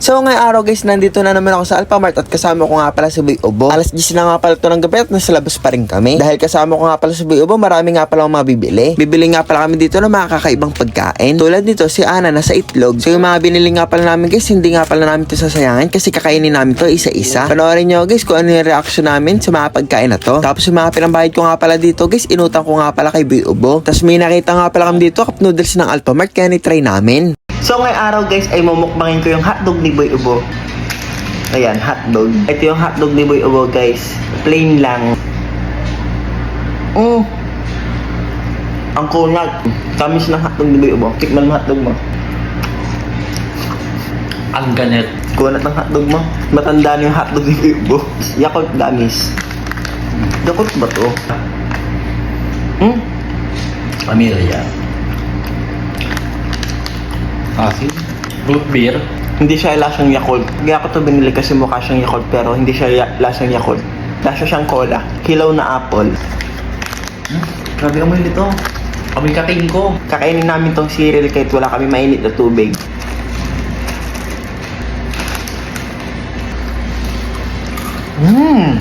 So ngayong araw guys, nandito na naman ako sa Alphamart at kasama ko nga pala si Boy Ubo. Alas 10 na nga pala ito ng gabi at nasa labas pa rin kami. Dahil kasama ko nga pala si Boy Ubo, marami nga pala akong mabibili. Bibili nga pala kami dito ng mga kakaibang pagkain. Tulad nito, si Ana nasa itlog. So yung mga binili nga pala namin guys, hindi nga pala namin ito sasayangin kasi kakainin namin to isa-isa. Panoorin nyo guys kung ano yung reaction namin sa mga pagkain na to. Tapos yung mga pinambayad ko nga pala dito guys, inutang ko nga pala kay Boy Ubo. Tapos may nakita nga pala kami dito, cup noodles ng Alphamart, kaya ni-try namin. So ngayong araw guys ay mumukbangin ko yung hotdog ni Boy Ubo. Ayan, hotdog. Ito yung hotdog ni Boy Ubo guys. Plain lang. Mm. Ang kunat. Tamis ng hotdog ni Boy Ubo. Tikman mo hotdog mo. Ang ganit. Kunat ng hotdog mo. Matanda na yung hotdog ni Boy Ubo. Yakult gamis. Yakult ba to? Hmm? Pamilya. Asin. Root beer. Hindi siya lasang Yakult. Kaya ko to binili kasi mukha siyang Yakult pero hindi siya ya- lasang Yakult. Lasa siyang cola. Kilaw na apple. Hmm? Grabe amoy nito. Amoy kaking ko. Kakainin namin tong cereal kahit wala kami mainit na tubig. Mmm!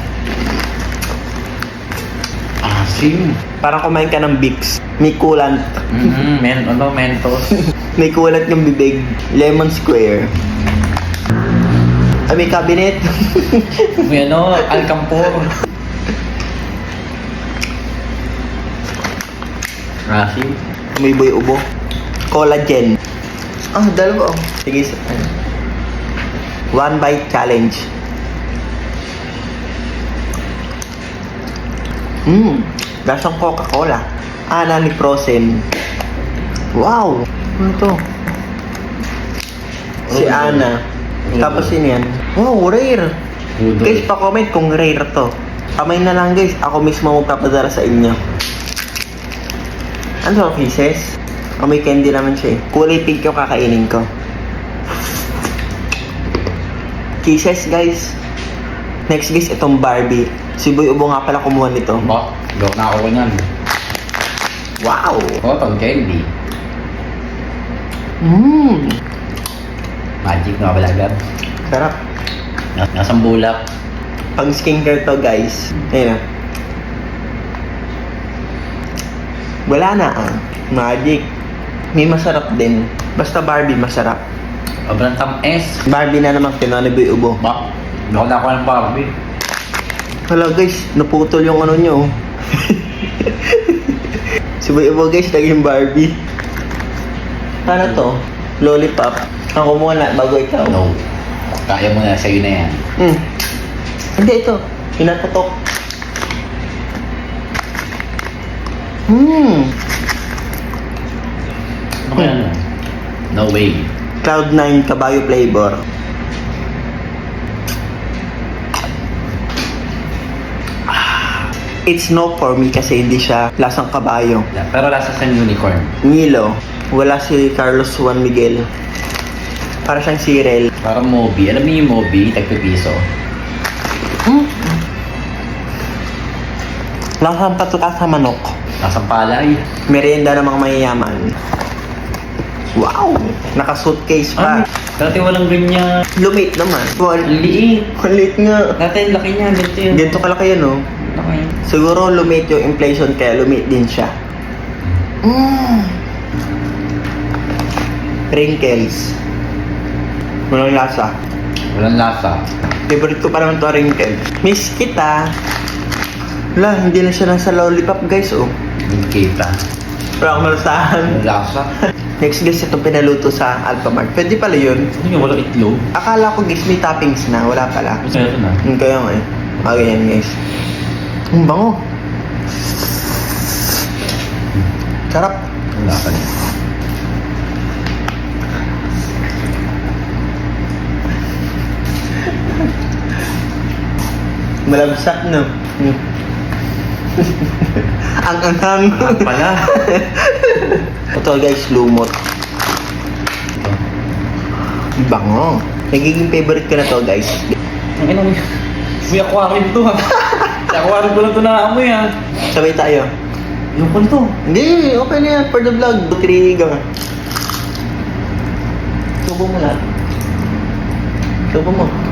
Asin. Parang kumain ka ng Vicks. May coolant. Mm-hmm. Men, ano, Mentos. May coolant yung bibig. Lemon square. Ay, may cabinet. May ano, Alcampor. Asin. may boy ubo. Collagen. Ah, dalawa oh. Sige, sa- ano. One bite challenge. Mmm, lasang Coca-Cola. Ana ni Frozen. Wow! Ano to? Si Oh, Ana. Udo. Tapos yun yan. Wow, rare! Udo. Guys, pa-comment kung rare to. Kamay na lang guys, ako mismo magpapadala sa inyo. Ano to, kisses? O may candy naman siya eh. Kulay pink yung kakainin ko. Kisses guys. Next guys, itong Barbie. Si Boy Ubo nga pala kumuha nito. Ba? Gawin na ako niyan. Wow! Cotton candy. Mmm! Magic na pala agad. Sarap. Nas- Nasang bulak. Pang skincare to guys. Ayun na. Wala na ah. Magic. May masarap din. Basta Barbie masarap. Sobrang tamis. Barbie na naman ni Boy Ubo. Ba? Gawin na ako ng Barbie. Hala guys, naputol yung ano nyo. si Boy Ubo guys, naging Barbie. Ano to? Lollipop. Ako muna, bago ikaw. No. Kaya mo na, sa'yo na yan. Hmm. Hindi, ito. Pinatutok. Hmm. Ano kaya ano? No way. Cloud9 Kabayo Flavor. It's no for me kasi hindi siya lasang kabayo. Yeah, Pero lasa siyang unicorn. Milo, wala si Carlos Juan Miguel. Para siyang Cyril. Parang Moby. Alam mo yung Moby? Tagpipiso. Hmm? Lasang patuka sa manok. Lasang palay. Merienda ng mga mayayaman. Wow! Naka-suitcase pa. Ay, dati walang ganyan. Lumit naman. Wal liit. Kulit nga. Dati laki niya. Ganito yun. Ganito kalaki yan, oh. Laki. Siguro lumit yung inflation kaya lumit din siya. Mm. Wrinkles. Walang lasa. Walang lasa. Favorite ko pa naman to wrinkles. Miss kita. Wala, hindi na siya nasa lollipop guys, oh. Hindi kita. Wala akong malasahan. Walang lasa. Next guys, itong pinaluto sa Alphamart. Pwede pala yun. Ano yung walang itlog? Akala ko guys, may toppings na. Wala pala. Gusto nyo na. Hmm, kaya nga eh. Ah, ganyan guys. Ang bango. Sarap. Ang lasa niya. Malabsak, no? Hmm. ang anghang. Ang pala. Ito guys, lumot. Bango. Nagiging favorite ko na to guys. Ang ina mo. May aquarium to ha. Sa aquarium ko lang to naamoy ha. Sabay tayo. Yung ko to. Hindi, okay na yan for the vlog. Triga. Subo mo lahat. Pa mo.